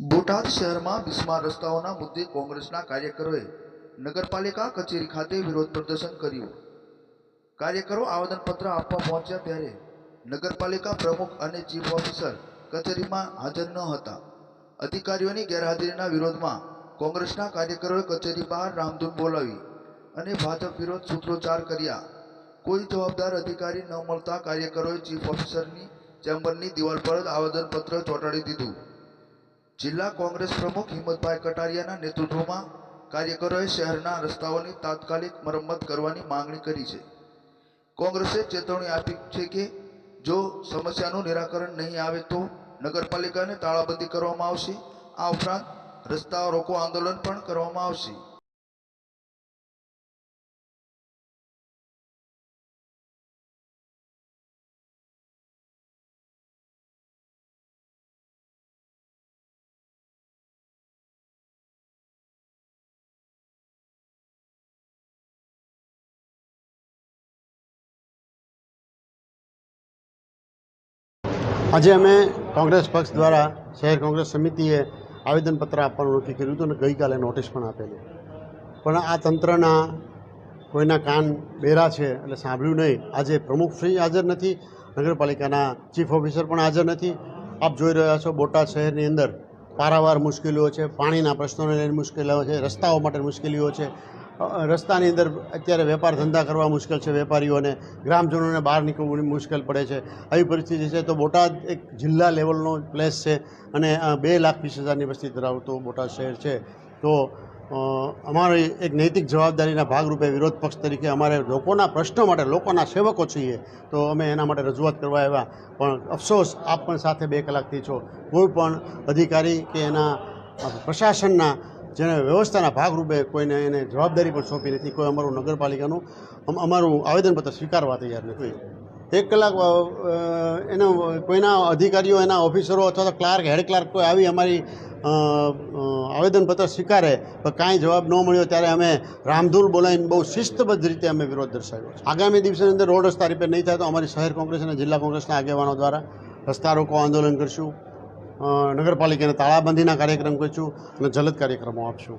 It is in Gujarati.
બોટાદ શહેરમાં બિસ્માર રસ્તાઓના મુદ્દે કોંગ્રેસના કાર્યકરોએ નગરપાલિકા કચેરી ખાતે વિરોધ પ્રદર્શન કર્યું. કાર્યકરો આવેદનપત્ર આપવા પહોંચ્યા ત્યારે નગરપાલિકા પ્રમુખ અને ચીફ ઓફિસર કચેરીમાં હાજર ન હતા. અધિકારીઓની ગેરહાજરીના વિરોધમાં કોંગ્રેસના કાર્યકરોએ કચેરી બહાર રામધૂન બોલાવી અને ભાજપ વિરોધ સૂત્રોચ્ચાર કર્યા. કોઈ જવાબદાર અધિકારી ન મળતા કાર્યકરોએ ચીફ ઓફિસરની ચેમ્બરની દિવાલ પર જ આવેદનપત્ર ચોંટાડી દીધું. જિલ્લા કોંગ્રેસ પ્રમુખ હિંમતભાઈ કટારિયાના નેતૃત્વમાં કાર્યકરોએ શહેરના રસ્તાઓની તાત્કાલિક મરમ્મત કરવાની માંગણી કરી છે. કોંગ્રેસે ચેતવણી આપી છે કે જો સમસ્યાનું નિરાકરણ નહીં આવે તો નગરપાલિકાને તાળાબંધી કરવામાં આવશે. આ ઉપરાંત રસ્તા રોકો આંદોલન પણ કરવામાં આવશે. આજે અમે કોંગ્રેસ પક્ષ દ્વારા શહેર કોંગ્રેસ સમિતિએ આવેદનપત્ર આપવાનું નક્કી કર્યું હતું અને ગઈકાલે નોટિસ પણ આપેલી. પણ આ તંત્રના કોઈના કાન બેરા છે એટલે સાંભળ્યું નહીં. આજે પ્રમુખશ્રી હાજર નથી, નગરપાલિકાના ચીફ ઓફિસર પણ હાજર નથી. આપ જોઈ રહ્યા છો બોટાદ શહેરની અંદર પારાવાર મુશ્કેલીઓ છે, પાણીના પ્રશ્નોને લઈને મુશ્કેલીઓ છે, રસ્તાઓ માટે મુશ્કેલીઓ છે. રસ્તાની અંદર અત્યારે વેપાર ધંધા કરવા મુશ્કેલ છે, વેપારીઓને, ગ્રામજનોને બહાર નીકળવું મુશ્કેલ પડે છે. આવી પરિસ્થિતિ છે તો બોટાદ એક જિલ્લા લેવલનો પ્લેસ છે અને બે લાખ વીસ હજારની વસ્તી ધરાવતો બોટાદ શહેર છે. તો અમારી એક નૈતિક જવાબદારીના ભાગરૂપે વિરોધ પક્ષ તરીકે અમારે લોકોના પ્રશ્નો માટે, લોકોના સેવકો છીએ, તો અમે એના માટે રજૂઆત કરવા આવ્યા. પણ અફસોસ આપ પણ સાથે બે કલાકથી છો. કોઈ પણ અધિકારી કે એના પ્રશાસનના જેને વ્યવસ્થાના ભાગરૂપે કોઈને એને જવાબદારી પણ સોંપી નથી, કોઈ અમારું નગરપાલિકાનું અમારું આવેદનપત્ર સ્વીકારવા તૈયાર નથી. એક કલાક એનો કોઈના અધિકારીઓ, એના ઓફિસરો અથવા તો ક્લાર્ક, હેડ ક્લાર્ક કોઈ આવી અમારી આવેદનપત્ર સ્વીકારે, પણ કાંઈ જવાબ ન મળ્યો ત્યારે અમે રામધૂલ બોલાવીને બહુ શિસ્તબદ્ધ રીતે અમે વિરોધ દર્શાવ્યો છે. આગામી દિવસની અંદર રોડ રસ્તા રિપેર નહીં થાય તો અમારી શહેર કોંગ્રેસ અને જિલ્લા કોંગ્રેસના આગેવાનો દ્વારા રસ્તા રોકો આંદોલન કરશું. નગરપાલિકાને તાળાબંધીના કાર્યક્રમ કરીશું અને જલદ કાર્યક્રમો આપશું.